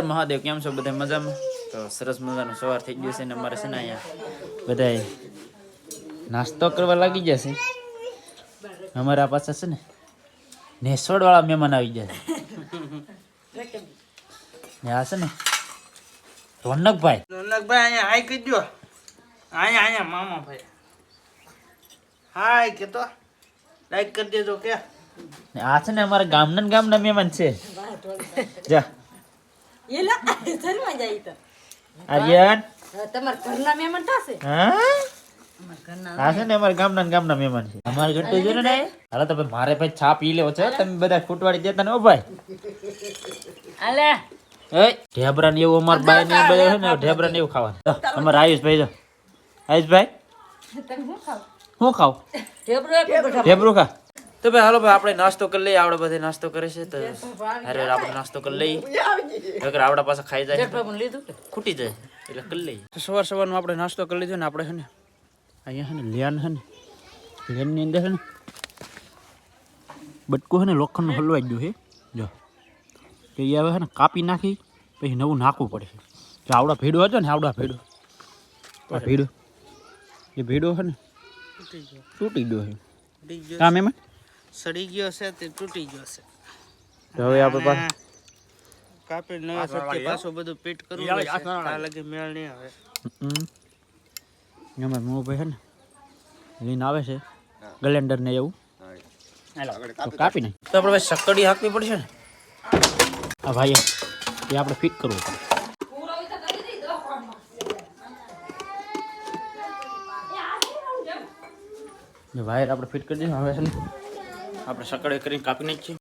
હર મહાદેવ કેમ છો બધા મજામાં? તો સરસ મજાનો સવાર થઈ ગયો છે ને અમારે છે ને અહીંયા બધા નાસ્તો કરવા લાગી જશે અમારા પાછા છે ને નેસોડ વાળા મહેમાન આવી જશે ને આ છે ને રોનકભાઈ. રોનકભાઈ અહીંયા હાય દો અહીંયા અહીંયા મામા ભાઈ હાય કેતો. લાઈક કરી દેજો કે. આ છે ને અમારા ગામના ગામના મહેમાન છે. જા. એલા શરીરમાં જાય તો. આર્યન? તમારા ઘરના મહેમાન થશે હા? છે ને અમારા ગામના ને ગામના મહેમાન છે. અમારે ઘટુ જોયું ને હાલો. તો મારે ભાઈ છા પી લેવો છે. તમે બધા ફૂટવાડી દેતા ને ઓ ભાઈ. એ ઢેબરા ને એવું અમાર બાઈ ને બધે છે ને ઢેબરા ને એવું ખાવાનું. અમારે આયુષભાઈ જો. આયુષભાઈ તમે શું ખાવ? હું ખાવ. ઢેબરો એક ખા. તો ભાઈ હાલો ભાઈ આપણે નાસ્તો કરી લઈએ. આપણે બધે નાસ્તો કરે છે તો અરે આપણે નાસ્તો કરી લઈએ. અગર આપણા પાસે ખાઈ જાય લીધું ખૂટી જાય એટલે કરી લઈએ. સવાર સવારમાં આપણે નાસ્તો કરી લીધો ને આપણે છે ને અહીંયા છે ને લેન છે ને લેનની અંદર છે ને બટકું છે ને લોખંડનો હલવાઈ ગયો છે જો એ હવે છે ને કાપી નાખી પછી નવું નાખવું પડે છે. જો આવડા ભેડો હતો ને આવડા ભેડો. આ ભેડો એ ભેડો છે ને તૂટી ગયો. છે. કામ એમાં? સડી ગયો છે તે તૂટી ગયો છે તો હવે આપણે પાસે કાપી નવા સત્ય પાછો બધું પીટ કરવું પડશે. આ લાગે. મેળ નહીં આવે. હમ. એમાં મોભાઈ હે ને લઈને આવે છે ગલેન્ડર ને એવું. કાપી નહીં તો આપણે ભાઈ સકડી પડશે ને? હા ભાઈ એ આપણે ફિટ કરવું પડે. વાયર આપણે ફિટ કરી દઈશું હવે છે ને આપણે સકડી કરીને કાપી નાખીએ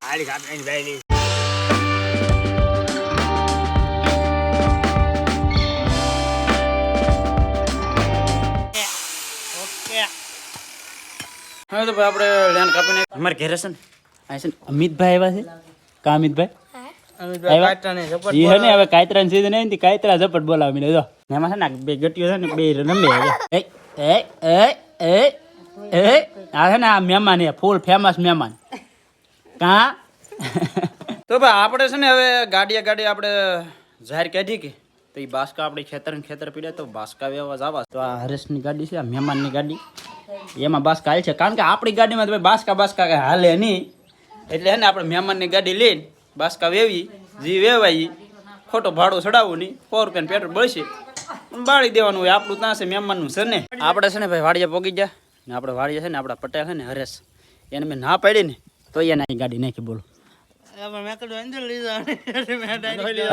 ઓકે હવે તો ભાઈ આપણે લેન કાપી નાખીએ અમારે ઘેરે છે ને આ છે ને અમિતભાઈ આવ્યા છે. કા અમિતભાઈ? ઈ ને હવે કાયતરા ની સીઝન આવી કાયતરા ઝપટ બોલાવી મીને જો. એમાં છે ને બે ગટીઓ છે ને બે રમે એ એ એ એ એ આ છે ને આ મહેમાન એ ફૂલ ફેમસ મહેમાન. કા? તો ભાઈ આપણે છે ને હવે ગાડીએ ગાડી આપણે જાહેર કાઢી કે તો એ બાસકા આપણે ખેતર ને ખેતર પીડે તો બાસકા વ્યવહાર જવા. તો આ હરેશની ગાડી છે આ મહેમાનની ગાડી. એમાં બાસકા હાલ છે. કારણ કે આપણી ગાડીમાં તો ભાઈ બાસકા બાસકા કાંઈ હાલે નહીં. એટલે હે ને આપણે મહેમાનની ગાડી લઈને બાસકા વેવી જી વેવાઈ ખોટો ભાડો ચડાવવું નહીં. સો રૂપિયાનું પેટ્રોલ બળશે. બાળી દેવાનું હોય આપણું ત્યાં છે મહેમાનનું છે ને. આપણે છે ને ભાઈ વાડીએ પોગી ગયા. ને આપણે વાડીએ છે ને આપણા પટેલ છે ને હરેશ. એને મેં ના પાડી ને તો એને અહીં ગાડી નાખી બોલો.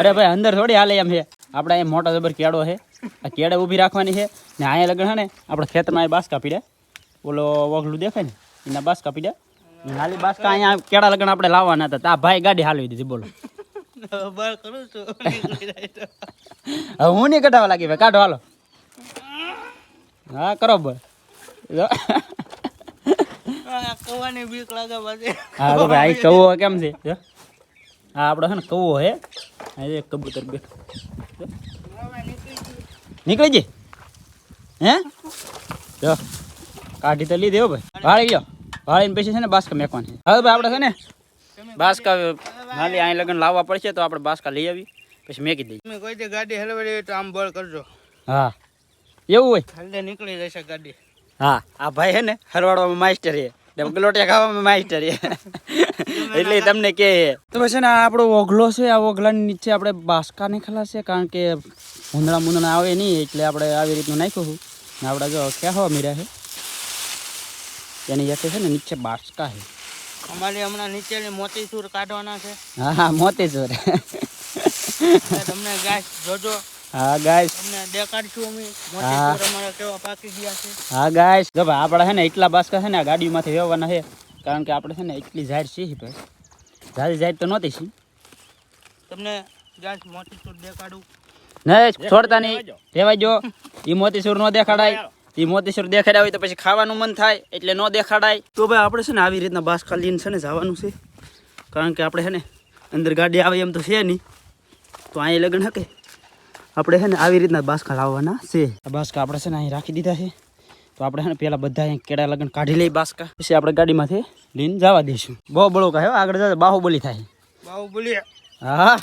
અરે ભાઈ અંદર થોડી હાલે એમ છે. આપણે અહીં મોટા જબર કેળો છે. આ કેળે ઊભી રાખવાની છે. ને અહીંયા લગ્ન છે ને આપણે ખેતરમાં અહીં કાપી દે ઓલો વગલું દેખાય ને એના બાસ કાપી દે હાલી બાસકા અહીંયા કેળા લગન આપણે લાવવાના હતા. તો આ ભાઈ ગાડી હાલવી દીધી બોલો. હવે હું નહીં કઢાવા લાગી ભાઈ કાઢો હાલો. હા કરો બસ આ કવાની બીક લાગે પાછી. હા તો ભાઈ આ કેમ છે? હા આપણો છે ને કૌવો હે. આ એક કબૂતર બે. નીકળી જઈ હે? જો. કાઢી તો લીધી હો ભાઈ. ભાળી ગયો વાળીને પછી છે ને બાસકા મેકવાની હા હવે ભાઈ આપણે છે ને બાસકા હાલી અહીં લગન લાવવા પડશે તો આપણે બાસકા લઈ આવી પછી મેકી દઈએ. તમે કોઈ દી ગાડી હલવાડી તો આમ બળ કરજો. હા. એવું હોય? હલ્દે નીકળી જશે ગાડી. હા. આ ભાઈ હે ને હરવાડવામાં માસ્ટર છે. ને ગલોટિયા ખાવામાં માસ્ટર છે. એટલે તમને કે તો પછી ને આપણો ઓઘલો છે આ ઓઘલાની નીચે આપણે બાસકા નહીં છે કારણ કે ઊંધણા મુંદડા આવે નહીં એટલે આપણે આવી રીતનું નાખ્યું છું. ને આપણે જો કહેવા મીરા છે? એની યાતે છે ને નીચે બાસકા છે. અમારે હમણાં નીચે મોતી સૂર કાઢવાના છે. હા હા મોતી ચોર એટલે તમને ગાય જોજો. હા ગાઈસ તમને દેખાડશું અમે. સૂર અમારા કેવા પાકી ગયા છે. હા ગાય જો ભાઈ આપણે છે ને એટલા બાસકા છે ને આ ગાડીમાંથી વ્યવવાના છે. કારણ કે આપણે છે ને એટલી ઝાડ છે ભાઈ. ઝાડી ઝાડ તો નહોતી છે તમને મોતી સૂર દેખાડું. નહીં છોડતા નહીં. રેવાય જો. ઈ મોતીસૂર નો દેખાડાય. એ મોતીસૂર દેખાડ્યા હોય તો પછી ખાવાનું મન થાય એટલે ન દેખાડાય. તો ભાઈ આપણે છે ને આવી રીતના બાસકા લઈને છે ને જવાનું છે. કારણ કે આપણે છે ને અંદર ગાડી આવે એમ તો છે નહીં. તો અહીં લગ્ન હકે? આપણે છે ને આવી રીતના બાસકા લાવવાના છે. આ બાસકા આપણે છે ને અહીં રાખી દીધા છે. તો આપણે છે ને પેલા બધા અહીં કેળા લગન કાઢી લઈ બાસકા. પછી આપણે ગાડીમાંથી લઈને જવા દઈશું. બહુ બળો કહે આગળ જતા બાહુબલી થાય. બાહુ બોલીએ હા.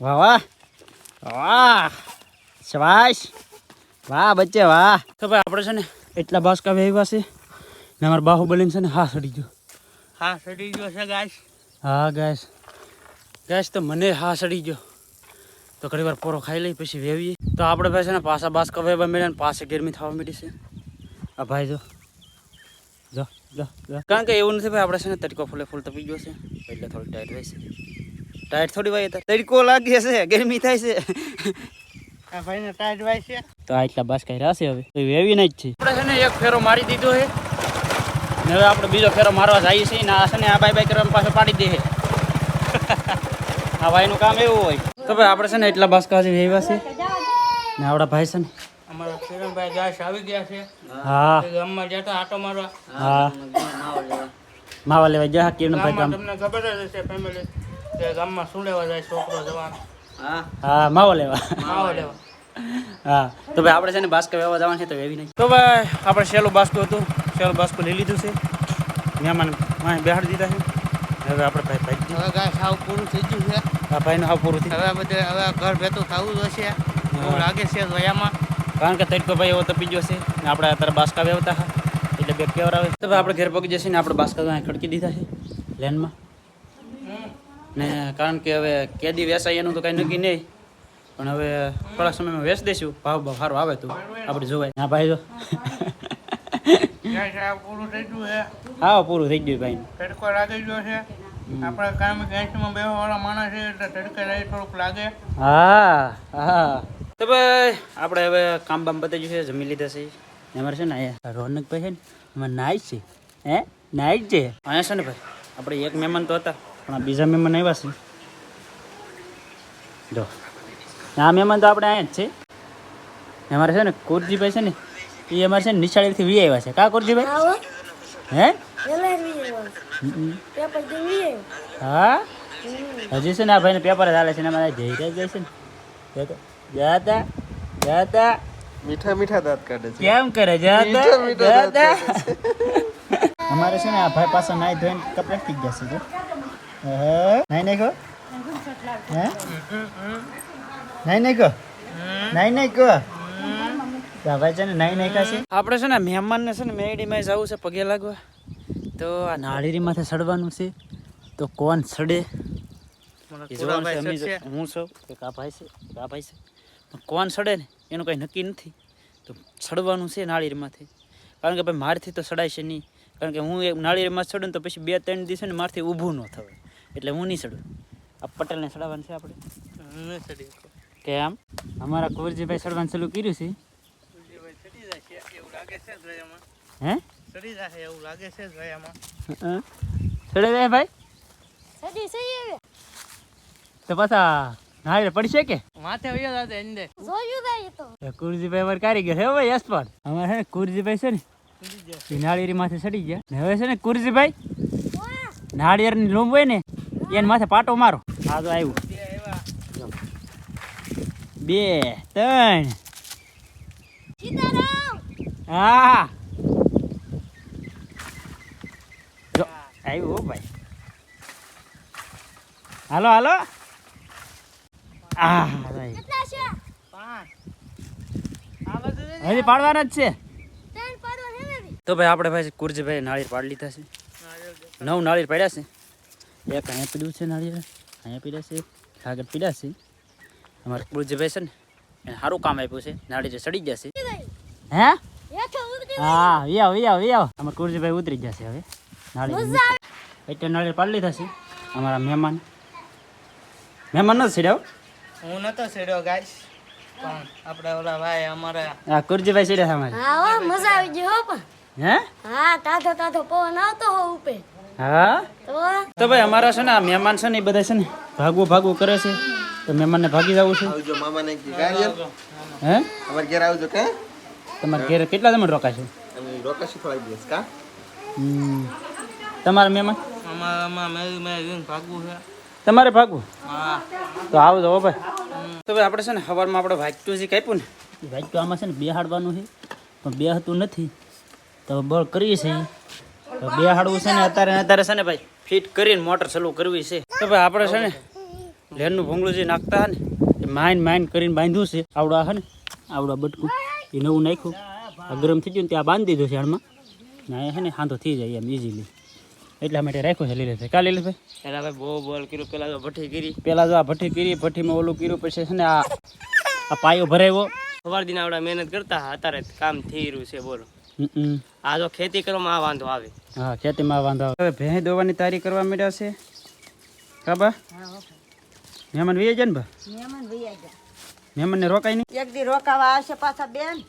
વાહ વાહ. વાહ. શવાશ વાહ બચ્ચે વાહ. તો ભાઈ આપણે છે ને એટલા બાસકા વેવ્યા છે ને અમારા બાહુબલીને છે ને હા સડી ગયો. હા સડી ગયો છે ગાય હા ગાય ગાય તો મને હા સડી ગયો. તો ઘણી વાર પોરો ખાઈ લઈ, પછી વેવીએ. તો આપણે ભાઈ છે ને પાછા બાસ વેવા મળ્યા ને પાસે ગરમી થવા માંડી છે. આ ભાઈ જો. જો જો કારણ કે એવું નથી ભાઈ, આપણે છે ને તડકો ફૂલે ફૂલ તપી ગયો છે. એટલે થોડી ટાઈટ હોય ટાઈટ થોડી વાય તડકો લાગે હશે, ગરમી થાય છે. આ ભાઈને ટાઈટ વાય છે. તો આટલા બાસ કઈ રાશે હવે. વેવી જ છે. આપણે છે ને એક ફેરો મારી દીધો છે. ને હવે આપણે બીજો ફેરો મારવા જઈએ છીએ ને આ છે ને આ બાય બાય કરવામાં પાછો પાડી દે આ ભાઈનું કામ એવું હોય. તો ભાઈ આપણે છે ને એટલા બસ કાજી વેવ્યા છે ને આપણા ભાઈ છે ને. અમારા કિરણભાઈ ગાઈસ આવી ગયા છે. હા. ગામમાં જતા આટો મારવા. હા. માવા લેવા જા કિરણભાઈ ગામ. તમને ખબર જ હશે ફેમિલી કે ગામમાં શું લેવા જાય છોકરો જવાન. હા. માવો લેવા. માવો લેવા. હા. તો ભાઈ આપણે છે ને બાસ્કો વેવા જવાનું છે તો વેવી નહીં. તો ભાઈ આપણે સેલું બાસ્કો હતું. સેલું બાસ્કો લઈ લીધું છે. મહેમાન બેહાડી દીધા છે. હવે આપણે ભાઈ ભાઈ હવે ગાય સાવ પૂરું થઈ ગયું છે. આ ભાઈનું સાવ પૂરું થયું હવે બધે હવે ઘર ભેતું થવું જ હશે. એવું લાગે છે વયામાં કારણ કે તડકો ભાઈ એવો તપી ગયો છે. ને આપણે અત્યારે બાસ્કા વેવતા હા. એટલે બે કેવર આવે. તો આપણે ઘેર પગી જશે ને આપણે બાસ્કા તો અહીં ખડકી દીધા છે લેનમાં. ને કારણ કે હવે કેદી વેસાય એનું તો કાંઈ નક્કી નહીં. પણ હવે થોડા સમયમાં વેચ દઈશું. ભાવ ભાવ સારો આવે તો. આપણે જોવાય. હા ભાઈ જો. પૂરું થઈ ગયું છે. હા પૂરું થઈ ગયું ભાઈ. તડકો લાગી ગયો છે. આપણે કામ ગેસમાં બે વાળા માણસ છે એટલે તડકે રહી થોડુંક લાગે. હા હા. તો ભાઈ આપણે હવે કામ બામ બતાવી ગયું છે જમી લીધા છે. અમારે છે ને રોનક રોનકભાઈ છે ને અમારે નાઈ છે. હે? નાઈ છે? અહીંયા છે ને ભાઈ આપણે એક મહેમાન તો હતા પણ આ બીજા મહેમાન આવ્યા છે. જો. આ મહેમાન તો આપણે અહીંયા જ છે. અમારે છે ને કુરજીભાઈ છે ને એ અમારે છે ને નિશાળીથી વી આવ્યા છે. કા કુરજીભાઈ? હે હા. હજી છે ને આ ભાઈને પેપર ચાલે છે ને અમારે જઈ રહ્યા જાય છે ને. જતો જાતા. મીઠા મીઠા દાંત કાઢે છે. કેમ કરે? જાતા જાતા. અમારે છે ને આ ભાઈ પાસે નાઈ ધોઈને કપડાં ફીક જશે છે જો. હે? નાઈ નાખો હે? નાઈ નાખો નાઈ નાખો તો છે ને નાઈ નાખ્યા છે? આપણે છે ને મહેમાનને છે ને મેડીમાં જવું છે પગે લાગવા. તો આ નાળીરી માથે સડવાનું છે. તો કોણ સડે? હું છું એક આ ભાઈ છે એક આ ભાઈ છે. પણ કોણ સડે ને? એનું કંઈ નક્કી નથી. તો સડવાનું છે નાળીરમાંથી કારણ કે ભાઈ મારથી તો સડાય છે નહીં. કારણ કે હું એક નાળીરમાં સડું ને તો પછી બે ત્રણ દિવસે ને મારથી ઊભું ન થવાય. એટલે હું નહીં સડું. આ પટેલને સડાવવાનું છે આપણે? નહીં કે આમ અમારા કુંવરજીભાઈ સડવાનું ચાલુ કર્યું છે સૂર્યભાઈ સડી જાય છે એવું લાગે છે જ હે? સડી જાય એવું લાગે છે જ વયામાં હં? સડે જાય ભાઈ? તો પાછા નાળીર પડશે કે? માથે વયો જાતે અંદર. કુરજીભાઈ અમારે કારીગર હે ભાઈ યશપાલ. અમારે છે ને કુરજીભાઈ છે ને નાળિયેરી માથે સડી ગયા. ને હવે છે ને કુરજીભાઈ નાળિયેરની લૂંબ હોય ને એને માથે પાટો મારો. હા તો આવ્યું. બે ત્રણ. હા. જો આવ્યું હો ભાઈ. હાલો હાલો. આ? હજી પાડવાના જ છે. તો ભાઈ આપણે ભાઈ કુરજીભાઈ નાળિયેર પાડી લીધા છે. નવ નાળિયેર પડ્યા છે. એક અહીંયા પીડ્યું છે નાળિયેર અહીંયા પીડ્યા છે આગળ પીડ્યા છે. અમારા કુરજીભાઈ છે ને એને સારું કામ આપ્યું છે. નાળિયેર સડી છે. હે? હા વી આવો વી આવો વી આવો અમારે કુરજીભાઈ ઉતરી જશે હવે. નાળી એટલે નાળી પાડલી થશે અમારા મહેમાન. મહેમાન નથી છેડ્યો હું? નતો છેડ્યો ગાઈસ. પણ આપણે ઓલા ભાઈ અમારા આ કુરજીભાઈ છેડ્યા અમારે. હા ઓ મજા આવી ગઈ હો પણ. હે? હા તાધો તાધો પવન આવતો હો ઉપે. હા? તો? તો ભાઈ અમારા છે ને આ મહેમાન છે ને એ બધા છે ને ભાગવું ભાગવું કરે છે. તો મહેમાનને ભાગી જવું છે. આવજો મામાને કી હે? અમાર ઘેર આવજો કા તમારે ઘેર કેટલા તમે રોકાશે? રોકાશે થોડા દિવસ કા? હમ. તમારા મહેમાન? આમાં આમાં મેં મેં જોઈને ભાગવું છે. તમારે ભાગવું? હા. તો આવજો જવો ભાઈ. તો ભાઈ આપણે છે ને સવારમાં આપણે વાંચતું જે કાપ્યું ને? એ વાંચતું આમાં છે ને બેહાડવાનું છે. પણ બેહતું નથી. તો બળ કરીએ છીએ. તો બેહાડવું છે ને અત્યારે અત્યારે છે ને ભાઈ ફિટ કરીને મોટર ચાલુ કરવી છે. તો ભાઈ આપણે છે ને લેરનું ભૂંગળું જે નાખતા હે ને એ માઇન માઇન કરીને બાંધ્યું છે. આવડા છે ને આવડા બટકું. એ નવું નાખ્યું. આ ગરમ થઈ ગયું ને ત્યાં બાંધી દીધું છે ના ને છે ને હાંધો થઈ જાય એમ ઇઝીલી એટલા માટે રાખ્યો છે લીલેશભાઈ કા લીલેશભાઈ એના ભાઈ બહુ બોલ કર્યું પેલા તો ભઠ્ઠી કરી. પહેલાં જો આ ભઠ્ઠી કરી ભઠ્ઠીમાં ઓલું કર્યું પછી છે ને આ આ પાયો ભરાવ્યો સવાર દિન આવડા મહેનત કરતા અત્યારે કામ થઈ રહ્યું છે બોલો. હમ. આ જો ખેતી કરવામાં આ વાંધો આવે. હા ખેતીમાં વાંધો આવે. હવે ભેંસ દોવાની તારી કરવા માંડ્યા છે. કાબા મહેમાન વૈયા જાય ને બા? મહેમાનને રોકાય નહીં? એક દી રોકાવા આવશે પાછા બેન.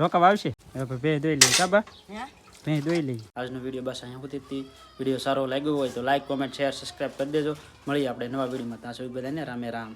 રોકાવા આવશે? હવે ભેંસ દોઈ લઈએ કાબા હે? ભેંસ દોઈ લઈએ. આજનો વીડિયો બસ અહીંયા સુધી હતી. વીડિયો સારો લાગ્યો હોય તો લાઈક કોમેન્ટ શેર સબસ્ક્રાઈબ કરી દેજો. મળીએ આપણે નવા વિડીયોમાં. ત્યાં સુધી બધાને રામે રામ.